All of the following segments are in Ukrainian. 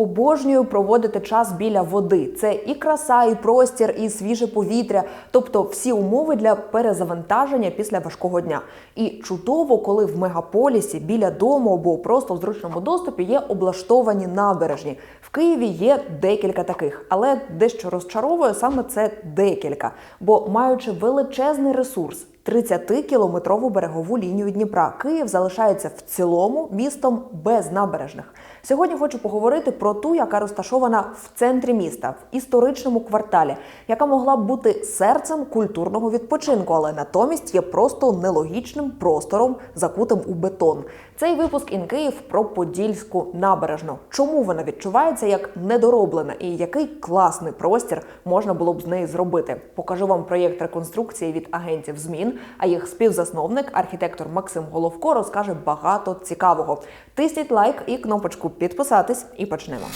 Обожнюю проводити час біля води. Це і краса, і простір, і свіже повітря, тобто всі умови для перезавантаження після важкого дня. І чудово, коли в мегаполісі біля дому або просто в зручному доступі є облаштовані набережні. В Києві є декілька таких, але дещо розчаровує саме це декілька, бо маючи величезний ресурс. 30-кілометрову берегову лінію Дніпра. Київ залишається в цілому містом без набережних. Сьогодні хочу поговорити про ту, яка розташована в центрі міста, в історичному кварталі, яка могла б бути серцем культурного відпочинку, але натомість є просто нелогічним простором, закутим у бетон. Цей випуск інкиїв про Подільську набережну. Чому вона відчувається як недороблена і який класний простір можна було б з неї зробити? Покажу вам проєкт реконструкції від агентів змін. А їх співзасновник, архітектор Максим Головко, розкаже багато цікавого. Тисніть лайк і кнопочку підписатись, і почнемо.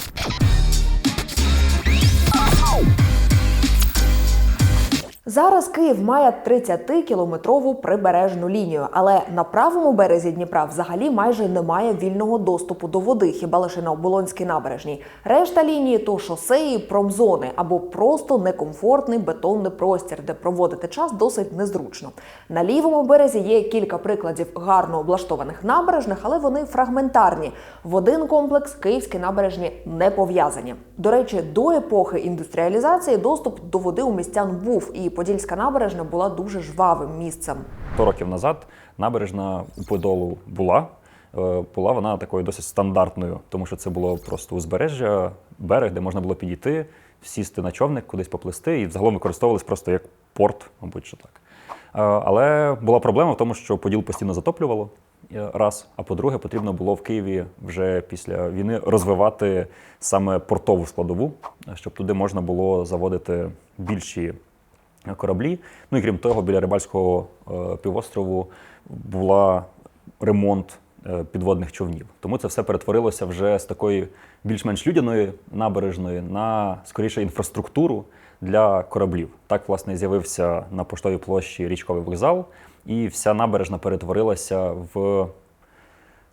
Зараз Київ має 30-кілометрову прибережну лінію, але на правому березі Дніпра взагалі майже немає вільного доступу до води, хіба лише на Оболонській набережній. Решта лінії то шосеї, промзони або просто некомфортний бетонний простір, де проводити час досить незручно. На лівому березі є кілька прикладів гарно облаштованих набережних, але вони фрагментарні. В один комплекс київські набережні не пов'язані. До речі, до епохи індустріалізації доступ до води у містян був, і Подільська набережна була дуже жвавим місцем. 100 років назад набережна у Подолу була. Е, Була вона такою досить стандартною, тому що це було просто узбережжя, берег, де можна було підійти, сісти на човник, кудись поплисти, і взагалом використовувались просто як порт, мабуть, що так. Е, Але була проблема в тому, що Поділ постійно затоплювало е, раз. А по-друге, потрібно було в Києві вже після війни розвивати саме портову складову, щоб туди можна було заводити більші кораблі. Ну і крім того, біля Рибальського е, півострову була ремонт е, підводних човнів. Тому це все перетворилося вже з такої більш-менш людяної набережної на скоріше інфраструктуру для кораблів. Так, власне, з'явився на поштовій площі річковий вокзал, і вся набережна перетворилася в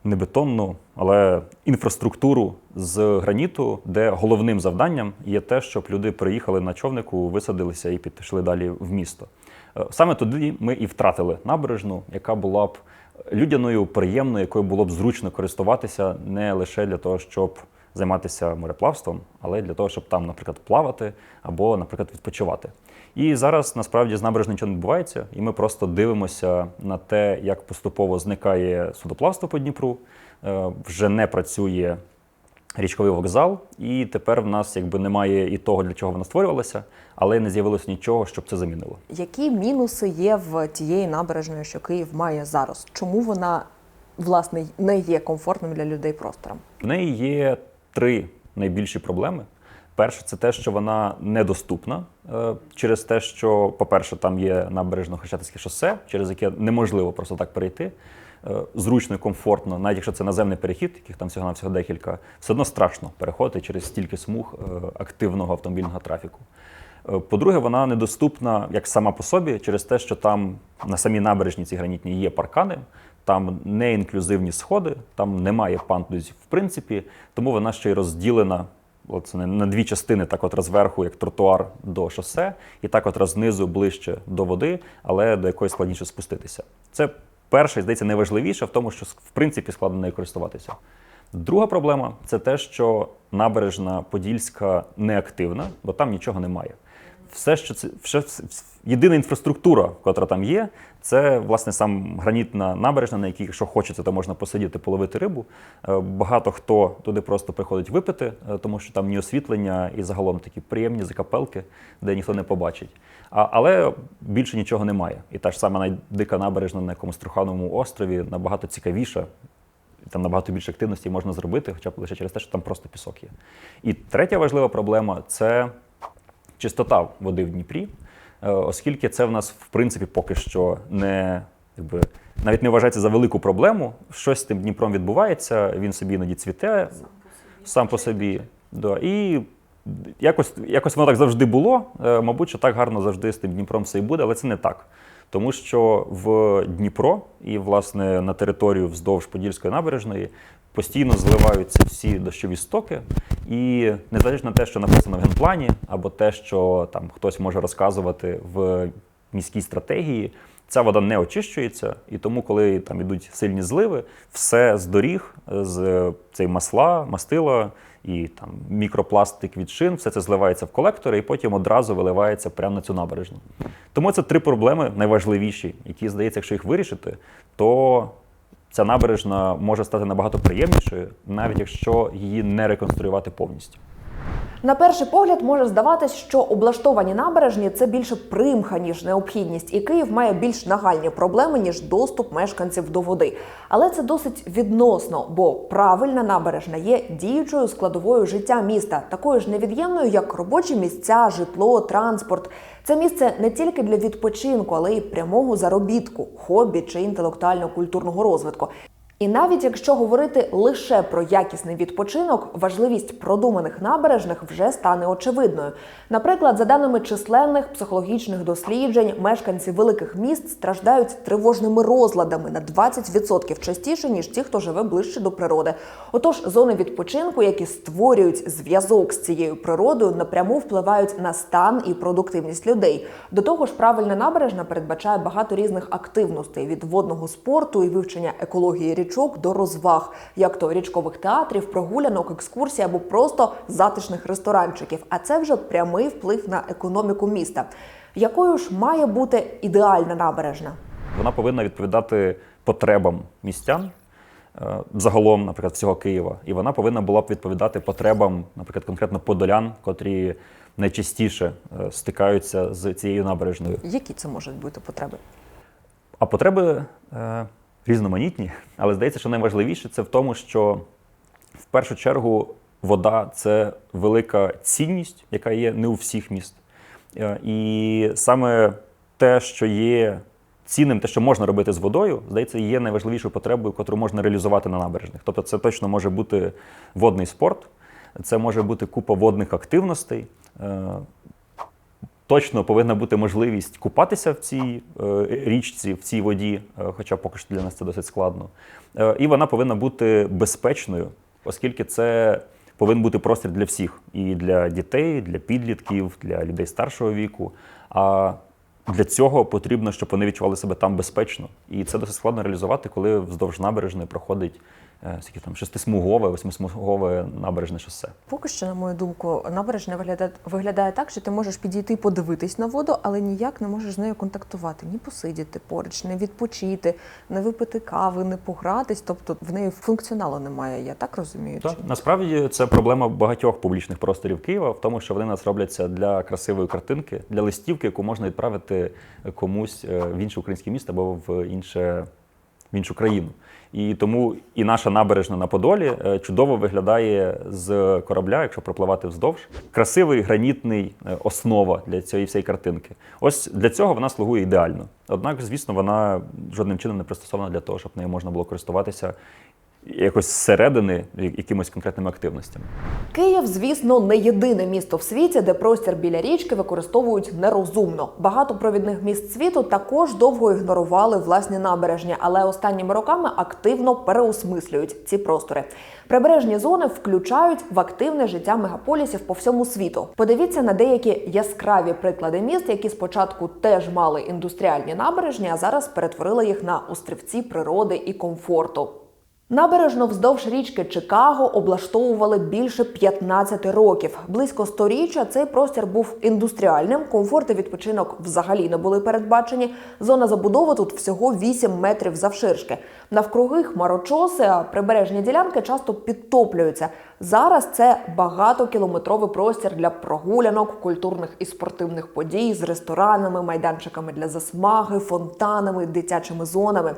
не бетонну, але інфраструктуру з граніту, де головним завданням є те, щоб люди приїхали на човнику, висадилися і пішли далі в місто. Е, Саме тоді ми і втратили набережну, яка була б людяною, приємною, якою було б зручно користуватися не лише для того, щоб займатися мореплавством, але для того, щоб там, наприклад, плавати або, наприклад, відпочивати. І зараз насправді з набережною нічого не відбувається, і ми просто дивимося на те, як поступово зникає судоплавство по Дніпру, е, вже не працює річковий вокзал, і тепер в нас якби немає і того, для чого вона створювалася, але не з'явилося нічого, щоб це замінило. Які мінуси є в тієї набережної, що Київ має зараз? Чому вона власне не є комфортним для людей простором? В неї є три найбільші проблеми. Перше, це те, що вона недоступна е, через те, що, по-перше, там є набережно-хрещатицьке шосе, через яке неможливо просто так перейти. Е, Зручно і комфортно, навіть якщо це наземний перехід, яких там всього навсього декілька, все одно страшно переходити через стільки смуг е, активного автомобільного трафіку. По-друге, вона недоступна як сама по собі, через те, що там на самій набережні ці гранітні є паркани, там не інклюзивні сходи, там немає пандусів в принципі, тому вона ще й розділена от, на- дві частини, так от розверху, як тротуар до шосе, і так от знизу ближче до води, але до якої складніше спуститися. Це перше, здається, найважливіше в тому, що в принципі складно нею користуватися. Друга проблема це те, що набережна Подільська неактивна, бо там нічого немає. Все, що це все, єдина інфраструктура, яка там є, це власне сам гранітна набережна, на якій, якщо хочеться, то можна посидіти, половити рибу. Е, Багато хто туди просто приходить випити, е, тому що там ні освітлення і загалом такі приємні закапелки, де ніхто не побачить. А, але більше нічого немає. І та ж сама найдика набережна на якомусь Трухановому острові набагато цікавіша, там набагато більше активності можна зробити, хоча б лише через те, що там просто пісок є. І третя важлива проблема це чистота води в Дніпрі, е, оскільки це в нас в принципі поки що не якби. Навіть не вважається за велику проблему. Щось з тим Дніпром відбувається, він собі іноді цвіте сам по собі. Да. І якось, якось воно так завжди було. Е, Мабуть, що так гарно завжди з тим Дніпром все і буде, але це не так. Тому що в Дніпро і, власне, на територію вздовж Подільської набережної постійно зливаються всі дощові стоки, і незважаючи на те, що написано в генплані, або те, що там хтось може розказувати в міській стратегії, ця вода не очищується, і тому, коли там ідуть сильні зливи, все з доріг, з цей масла, мастила і там мікропластик від шин, все це зливається в колектори і потім одразу виливається прямо на цю набережну. Тому це три проблеми найважливіші, які здається, якщо їх вирішити, то ця набережна може стати набагато приємнішою, навіть якщо її не реконструювати повністю. На перший погляд може здаватись, що облаштовані набережні це більше примха, ніж необхідність, і Київ має більш нагальні проблеми, ніж доступ мешканців до води. Але це досить відносно, бо правильна набережна є діючою складовою життя міста, такою ж невід'ємною, як робочі місця, житло, транспорт. Це місце не тільки для відпочинку, але й прямого заробітку, хобі чи інтелектуально-культурного розвитку. І навіть якщо говорити лише про якісний відпочинок, важливість продуманих набережних вже стане очевидною. Наприклад, за даними численних психологічних досліджень, мешканці великих міст страждають тривожними розладами на 20% частіше ніж ті, хто живе ближче до природи. Отож, зони відпочинку, які створюють зв'язок з цією природою, напряму впливають на стан і продуктивність людей. До того ж, правильна набережна передбачає багато різних активностей від водного спорту і вивчення екології річок до розваг, як то річкових театрів, прогулянок, екскурсій або просто затишних ресторанчиків. А це вже прямий вплив на економіку міста. Якою ж має бути ідеальна набережна? Вона повинна відповідати потребам містян. е, Загалом, наприклад, всього Києва, і вона повинна була б відповідати потребам, наприклад, конкретно подолян, котрі найчастіше е, стикаються з цією набережною. Які це можуть бути потреби? А потреби е, різноманітні, але здається, що найважливіше це в тому, що в першу чергу вода це велика цінність, яка є не у всіх міст. Е, І саме те, що є цінним, те, що можна робити з водою, здається, є найважливішою потребою, яку можна реалізувати на набережних. Тобто, це точно може бути водний спорт, це може бути купа водних активностей. Точно повинна бути можливість купатися в цій е, річці, в цій воді, е, хоча поки що для нас це досить складно. Е, і вона повинна бути безпечною, оскільки це повинен бути простір для всіх: і для дітей, для підлітків, для людей старшого віку. А для цього потрібно, щоб вони відчували себе там безпечно. І це досить складно реалізувати, коли вздовж набережної проходить скільки там шестисмугове, восьмисмугове набережне шосе. Поки що, на мою думку, набережна виглядає, виглядає так, що ти можеш підійти подивитись на воду, але ніяк не можеш з нею контактувати, ні посидіти поруч, не відпочити, не випити кави, не погратись. Тобто в неї функціоналу немає, я так розумію. Так, чи насправді це проблема багатьох публічних просторів Києва в тому, що вони нас робляться для красивої картинки, для листівки, яку можна відправити комусь е, в інше українське місто або в інше в іншу країну. І тому і наша набережна на Подолі е, чудово виглядає з корабля, якщо пропливати вздовж. Красивий гранітний е, основа для цієї всієї картинки. Ось для цього вона слугує ідеально. Однак, звісно, вона жодним чином не пристосована для того, щоб нею можна було користуватися якось зсередини якимось конкретними активностями. Київ, звісно, не єдине місто в світі, де простір біля річки використовують нерозумно. Багато провідних міст світу також довго ігнорували власні набережні, але останніми роками активно переосмислюють ці простори. Прибережні зони включають в активне життя мегаполісів по всьому світу. Подивіться на деякі яскраві приклади міст, які спочатку теж мали індустріальні набережні, а зараз перетворили їх на острівці природи і комфорту. Набережно вздовж річки Чикаго облаштовували більше 15 років. Близько сторіччя цей простір був індустріальним. Комфорт і відпочинок взагалі не були передбачені. Зона забудови тут всього 8 метрів завширшки. Навкруги хмарочоси, а прибережні ділянки часто підтоплюються. Зараз це багатокілометровий простір для прогулянок, культурних і спортивних подій з ресторанами, майданчиками для засмаги, фонтанами, дитячими зонами.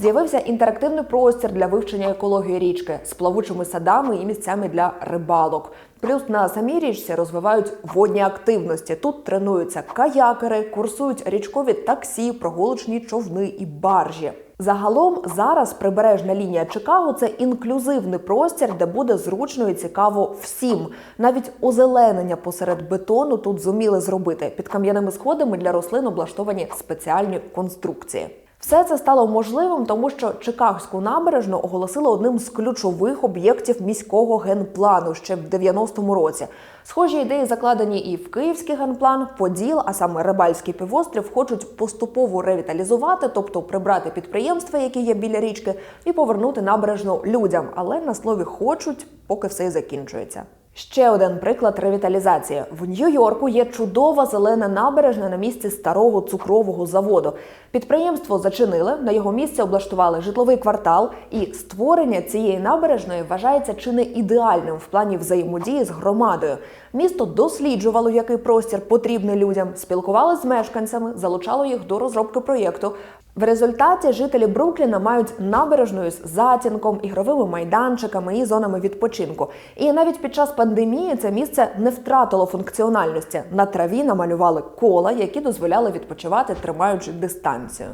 З'явився інтерактивний простір для вивчення екології річки з плавучими садами і місцями для рибалок. Плюс на самій річці розвивають водні активності. Тут тренуються каякери, курсують річкові таксі, прогулочні човни і баржі. Загалом зараз прибережна лінія Чикаго це інклюзивний простір, де буде зручно і цікаво всім. Навіть озеленення посеред бетону тут зуміли зробити. Під кам'яними сходами для рослин облаштовані спеціальні конструкції. Все це стало можливим, тому що Чикагську набережну оголосили одним з ключових об'єктів міського генплану ще в 90-му році. Схожі ідеї закладені і в Київський генплан. Поділ, а саме Рибальський півострів, хочуть поступово ревіталізувати, тобто прибрати підприємства, які є біля річки, і повернути набережну людям. Але на слові хочуть, поки все закінчується. Ще один приклад ревіталізації. В Нью-Йорку є чудова зелена набережна на місці старого цукрового заводу. Підприємство зачинили, на його місці облаштували житловий квартал, і створення цієї набережної вважається чи не ідеальним в плані взаємодії з громадою. Місто досліджувало, який простір потрібний людям, спілкувалося з мешканцями, залучало їх до розробки проєкту. В результаті жителі Брукліна мають набережною з затінком, ігровими майданчиками і зонами відпочинку. І навіть під час пандемії це місце не втратило функціональності. На траві намалювали кола, які дозволяли відпочивати, тримаючи дистанцію.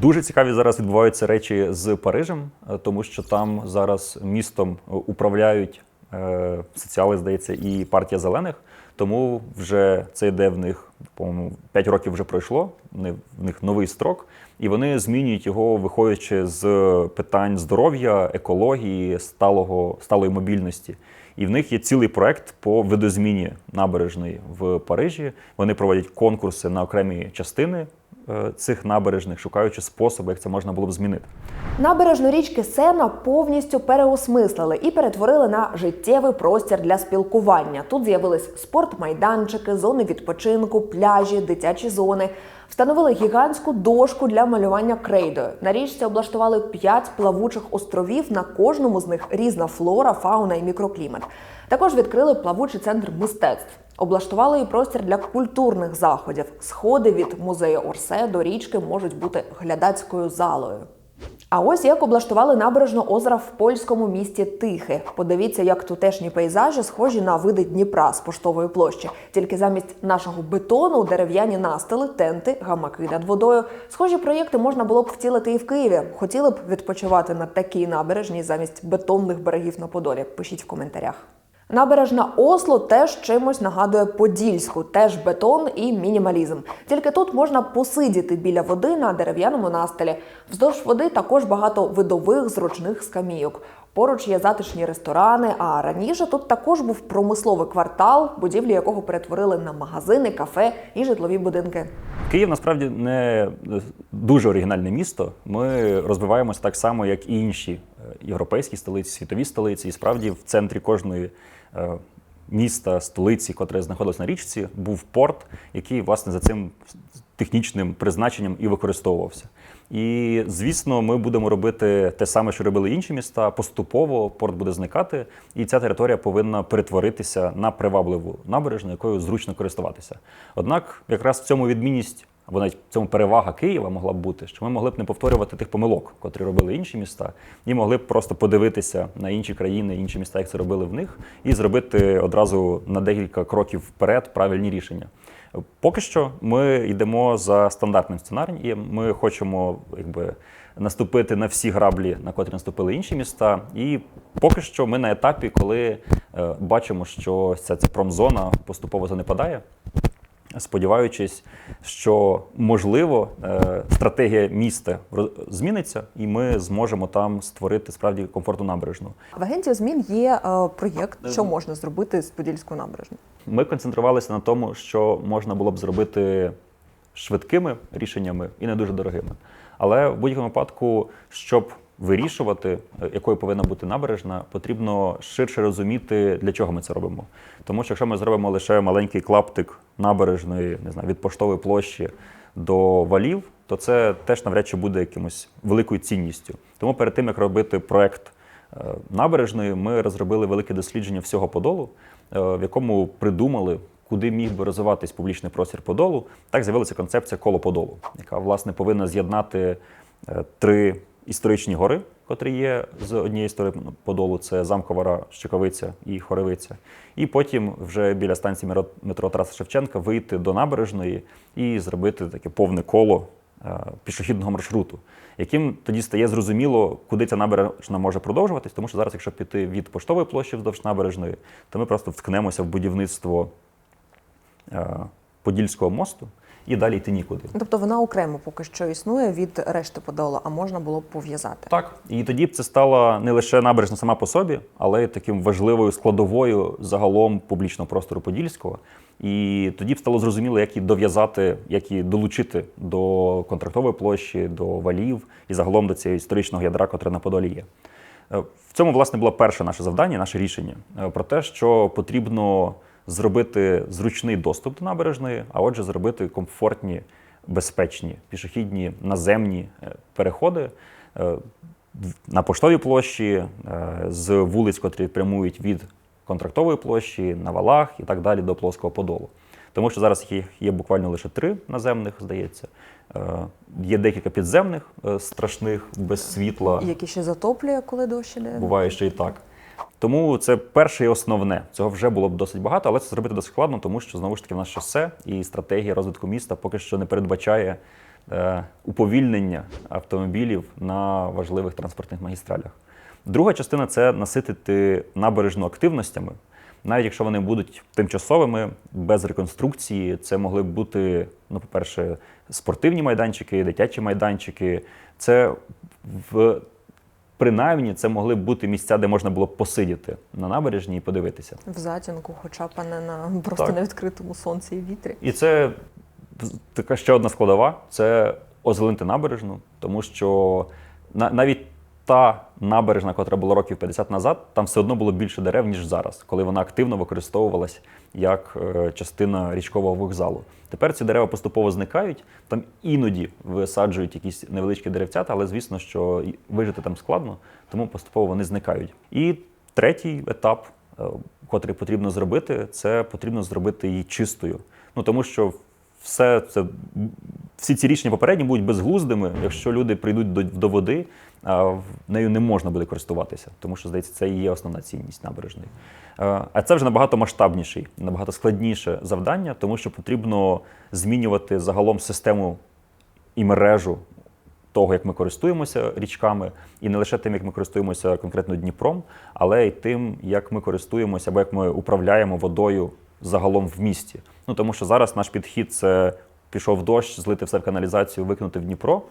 Дуже цікаві зараз відбуваються речі з Парижем, е, тому що там зараз містом е, управляють е, соціали, здається, і партія зелених. Тому вже це йде в них, по-моєму, 5 років вже пройшло. В них новий строк, і вони змінюють його, виходячи з питань здоров'я, екології, сталого, сталої мобільності. І в них є цілий проект по видозміні набережної в Парижі. Вони проводять конкурси на окремі частини цих набережних, шукаючи способи, як це можна було б змінити. Набережну річки Сена повністю переосмислили і перетворили на життєвий простір для спілкування. Тут з'явились спортмайданчики, зони відпочинку, пляжі, дитячі зони. Встановили гігантську дошку для малювання крейдою. На річці облаштували п'ять плавучих островів. На кожному з них різна флора, фауна і мікроклімат. Також відкрили плавучий центр мистецтв. Облаштували і простір для культурних заходів. Сходи від музею Орсе до річки можуть бути глядацькою залою. А ось як облаштували набережну озера в польському місті Тихе. Подивіться, як тутешні пейзажі схожі на види Дніпра з поштової площі. Тільки замість нашого бетону дерев'яні настили, тенти, гамаки над водою. Схожі проєкти можна було б втілити і в Києві. Хотіли б відпочивати на такій набережній замість бетонних берегів на Подолі. Пишіть в коментарях. Набережна Осло теж чимось нагадує Подільську, теж бетон і мінімалізм. Тільки тут можна посидіти біля води на дерев'яному настелі. Вздовж води також багато видових зручних скамійок. Поруч є затишні ресторани. А раніше тут також був промисловий квартал, будівлі якого перетворили на магазини, кафе і житлові будинки. Київ насправді не дуже оригінальне місто. Ми розвиваємося так само, як і інші е, європейські столиці, світові столиці. І справді в центрі кожної е, міста, столиці, котре знаходилось на річці, був порт, який власне за цим технічним призначенням і використовувався. І звісно, ми будемо робити те саме, що робили інші міста. Поступово порт буде зникати, і ця територія повинна перетворитися на привабливу набережну, якою зручно користуватися. Однак, якраз в цьому відмінність або навіть в цьому перевага Києва могла б бути, що ми могли б не повторювати тих помилок, котрі робили інші міста, і могли б просто подивитися на інші країни, інші міста, як це робили в них, і зробити одразу на декілька кроків вперед правильні рішення. Поки що ми йдемо за стандартним сценарієм, ми хочемо якби, наступити на всі граблі, на котрі наступили інші міста. І поки що ми на етапі, коли е, бачимо, що ця, ця промзона поступово занепадає. Сподіваючись, що можливо е, стратегія міста зміниться, і ми зможемо там створити справді комфортну набережну. В агенції змін є е, проєкт, що можна зробити з Подільською набережною. Ми концентрувалися на тому, що можна було б зробити швидкими рішеннями і не дуже дорогими. Але в будь-якому випадку, щоб вирішувати, е, якою повинна бути набережна, потрібно ширше розуміти, для чого ми це робимо. Тому що якщо ми зробимо лише маленький клаптик набережної, не знаю, від поштової площі до валів, то це теж навряд чи буде якимось великою цінністю. Тому перед тим як робити проект е, набережної, ми розробили велике дослідження всього Подолу, е, в якому придумали, куди міг би розвиватись публічний простір Подолу. Так з'явилася концепція коло Подолу, яка власне повинна з'єднати три історичні гори, котрі є з однієї сторони Подолу, це Замковара, Щековиця і Хоревиця. І потім вже біля станції метро- метро Тараса Шевченка вийти до набережної і зробити таке повне коло е, пішохідного маршруту, яким тоді стає зрозуміло, куди ця набережна може продовжуватись, тому що зараз, якщо піти від поштової площі вздовж набережної, то ми просто вткнемося в будівництво е, Подільського мосту. І далі йти нікуди. Тобто вона окремо поки що існує від решти Подолу, а можна було б пов'язати. Так, і тоді б це стала не лише набережна сама по собі, але й таким важливою складовою загалом публічного простору Подільського. І тоді б стало зрозуміло, як її дов'язати, як її долучити до контрактової площі, до валів і загалом до цього історичного ядра, котре на Подолі є. Е, В цьому, власне, було перше наше завдання, наше рішення е, про те, що потрібно зробити зручний доступ до набережної, а отже, зробити комфортні, безпечні пішохідні наземні е, переходи е, на поштовій площі е, з вулиць, котрі прямують від контрактової площі на валах і так далі до плоского подолу. Тому що зараз їх є буквально лише три наземних, здається. Є декілька підземних страшних без світла. Які ще затоплює, коли дощ іде. Буває ще і так. Тому це перше і основне. Цього вже було б досить багато, але це зробити досить складно, тому що знову ж таки в нас шосе і стратегія розвитку міста поки що не передбачає е, уповільнення автомобілів на важливих транспортних магістралях. Друга частина це наситити набережну активностями. Навіть якщо вони будуть тимчасовими, без реконструкції, це могли б бути, ну, по-перше, спортивні майданчики, дитячі майданчики. Це в принаймні це могли б бути місця, де можна було б посидіти на набережні і подивитися. В затінку, хоча б а не на просто Так. на відкритому сонці і вітрі. І це така ще одна складова це озеленити набережну, тому що навіть та набережна, котра була років 50 назад, там все одно було більше дерев, ніж зараз, коли вона активно використовувалась як е, частина річкового вокзалу. Тепер ці дерева поступово зникають. Там іноді висаджують якісь невеличкі деревцята, але звісно, що вижити там складно, тому поступово вони зникають. І третій етап, е, котрий потрібно зробити, це потрібно зробити її чистою. Ну тому що все це всі ці рішення попередні будуть безглуздими, якщо люди прийдуть до, до води, нею не можна буде користуватися, тому що здається, це і є основна цінність набережної. А це вже набагато масштабніший, набагато складніше завдання, тому що потрібно змінювати загалом систему і мережу того, як ми користуємося річками, і не лише тим, як ми користуємося конкретно Дніпром, але й тим, як ми користуємося або як ми управляємо водою загалом в місті. Ну тому що зараз наш підхід це пішов дощ, злити все в каналізацію, викинути в Дніпро.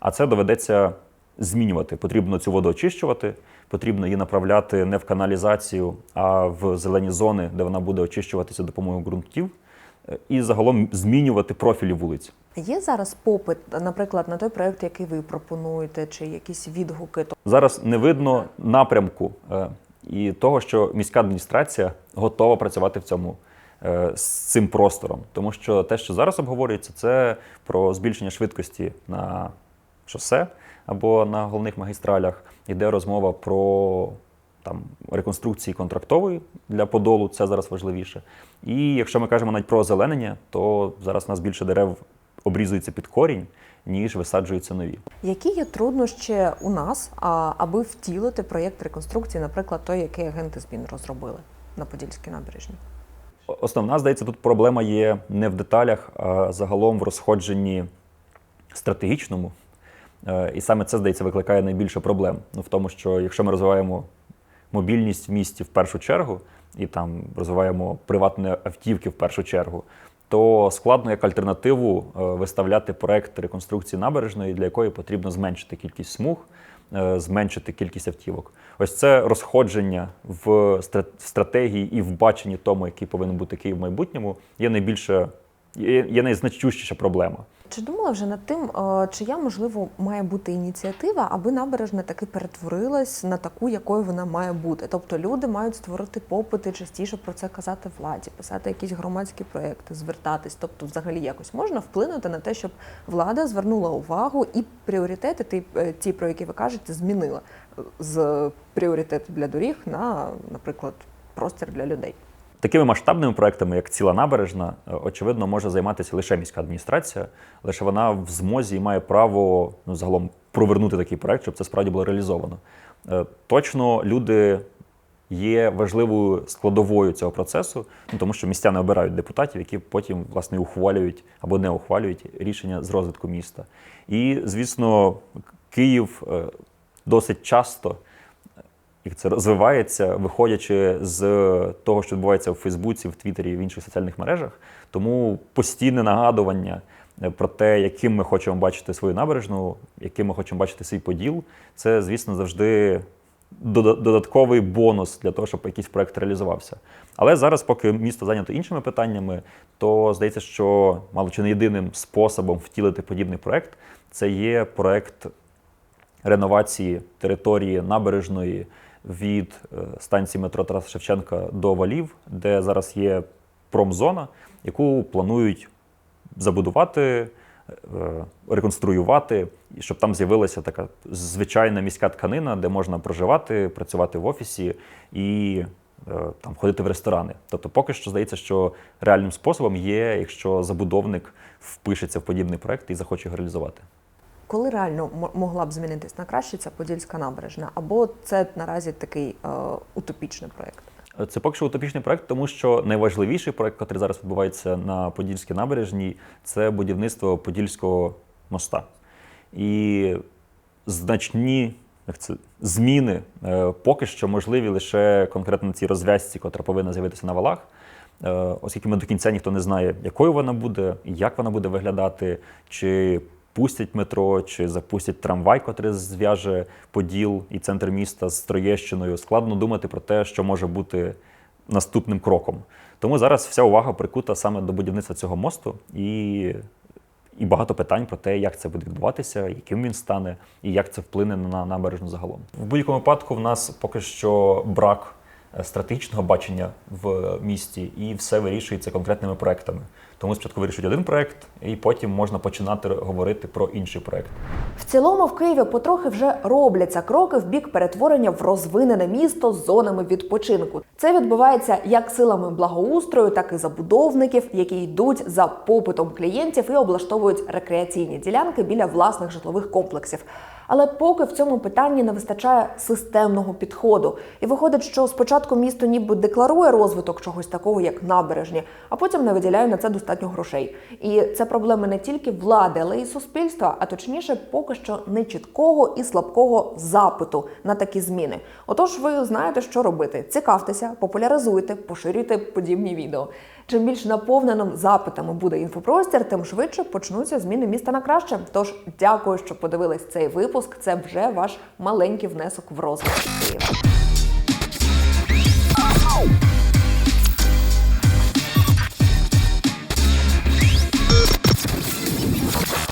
А це доведеться змінювати. Потрібно цю воду очищувати, потрібно її направляти не в каналізацію, а в зелені зони, де вона буде очищуватися допомогою ґрунтів, е, і загалом змінювати профілі вулиць. Є зараз попит, наприклад, на той проект, який ви пропонуєте, чи якісь відгуки. Зараз не видно напрямку е, і того, що міська адміністрація готова працювати в цьому е, з цим простором. Тому що те, що зараз обговорюється, це про збільшення швидкості на шосе або на головних магістралях. Йде розмова про там реконструкції контрактової для подолу, це зараз важливіше. І якщо ми кажемо навіть про озеленення, то зараз у нас більше дерев обрізується під корінь, ніж висаджуються нові. Які є труднощі у нас, а, аби втілити проєкт реконструкції, наприклад, той, який агенти ЗБІН розробили на Подільській набережній? Основна, здається, тут проблема є не в деталях, а загалом в розходженні стратегічному. Е, І саме це, здається, викликає найбільше проблем. Ну, в тому, що якщо ми розвиваємо мобільність в місті в першу чергу, і там розвиваємо приватні автівки в першу чергу, то складно як альтернативу е, виставляти проект реконструкції набережної, для якої потрібно зменшити кількість смуг, е, зменшити кількість автівок. Ось це розходження в стра- стратегії і в баченні тому, який повинен бути Київ в майбутньому, є найбільше є найзначущіша проблема. Чи думала вже над тим, е, чия можливо має бути ініціатива, аби набережна таки перетворилась на таку, якою вона має бути? Тобто люди мають створити попити, частіше про це казати владі, писати якісь громадські проекти, звертатись. Тобто, взагалі якось можна вплинути на те, щоб влада звернула увагу і пріоритети, ті, е, про які ви кажете, змінила е, з пріоритету для доріг на, наприклад, простір для людей. Такими масштабними проектами, як ціла набережна, е, очевидно, може займатися лише міська адміністрація, лише вона в змозі і має право ну, загалом провернути такий проект, щоб це справді було реалізовано. Е, Точно люди є важливою складовою цього процесу, ну, тому що містяни обирають депутатів, які потім власне ухвалюють або не ухвалюють рішення з розвитку міста. І, звісно, Київ е, досить часто як це розвивається, виходячи з того, що відбувається в Фейсбуці, в Твіттері і в інших соціальних мережах. Тому постійне нагадування е, про те, яким ми хочемо бачити свою набережну, яким ми хочемо бачити свій поділ, це, звісно, завжди додатковий бонус для того, щоб якийсь проект реалізувався. Але зараз, поки місто зайнято іншими питаннями, то здається, що мало чи не єдиним способом втілити подібний проект це є проект реновації території набережної від е, станції метро Тараса Шевченка до Валів, де зараз є промзона, яку планують забудувати, е, реконструювати, і щоб там з'явилася така звичайна міська тканина, де можна проживати, працювати в офісі і е, там ходити в ресторани. Тобто, поки що здається, що реальним способом є, якщо забудовник впишеться в подібний проект і захоче його реалізувати. Коли реально могла б змінитись на краще ця Подільська набережна? Або це наразі такий е, утопічний проєкт? Це поки що утопічний проект, тому що найважливіший проект, який зараз відбувається на Подільській набережній, це будівництво Подільського моста. І значні як це, зміни е, поки що можливі лише конкретно на цій розв'язці, котра повинна з'явитися на валах. Е, Оскільки ми до кінця ніхто не знає, якою вона буде, як вона буде виглядати, чи пустять метро, чи запустять трамвай, котрий зв'яже Поділ і центр міста з Троєщиною. Складно думати про те, що може бути наступним кроком. Тому зараз вся увага прикута саме до будівництва цього мосту і, і багато питань про те, як це буде відбуватися, яким він стане і як це вплине на набережну загалом. В будь-якому випадку в нас поки що брак е, стратегічного бачення в місті, і все вирішується конкретними проектами. Тому спочатку вирішують один проект, і потім можна починати говорити про інший проект. В цілому в Києві потрохи вже робляться кроки в бік перетворення в розвинене місто з зонами відпочинку. Це відбувається як силами благоустрою, так і забудовників, які йдуть за попитом клієнтів і облаштовують рекреаційні ділянки біля власних житлових комплексів. Але поки в цьому питанні не вистачає системного підходу. І виходить, що спочатку місто ніби декларує розвиток чогось такого, як набережні, а потім не виділяє на це достатньо грошей. І це проблеми не тільки влади, але й суспільства, а точніше, поки що не чіткого і слабкого запиту на такі зміни. Отож, ви знаєте, що робити. Цікавтеся, популяризуйте, поширюйте подібні відео. Чим більш наповненим запитами буде інфопростір, тим швидше почнуться зміни міста на краще. Тож дякую, що подивились цей випуск. Це вже ваш маленький внесок в розвиток.